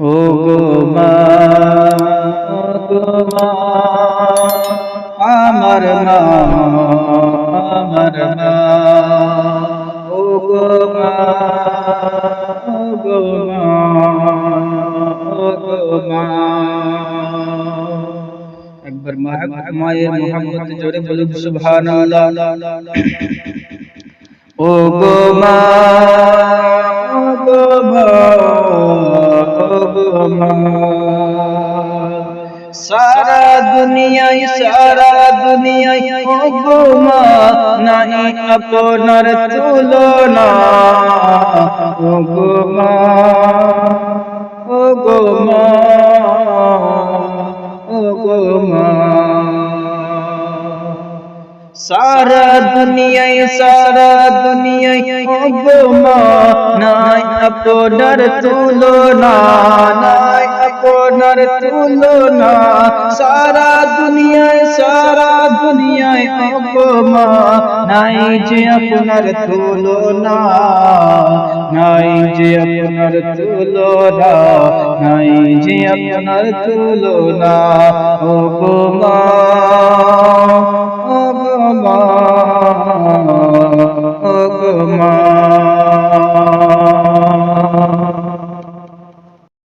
ও গো মা ও গো মা, আমার মা আমার মা ও গো মা ও গো মা ও গো মা। একবার মায়ের মোহাম্মদ জোরে বলুন, সুবহানাল্লাহ। ও গো মা সারা দুনিয়ায় সারা দুনিয়ায় ও গো মা নাই আপনার তুলনা। সারা দুনিয়ায় সারা দুনিয়ায় গো মা নাই আপনার তুলনা নাই, আপনার তুলনা। সারা দুনিয়ায় সারা দুনিয়ায় গো মা নাই যে আপনার তুলনা নাই, যে আপনার তুলনা নাই, যে আপনার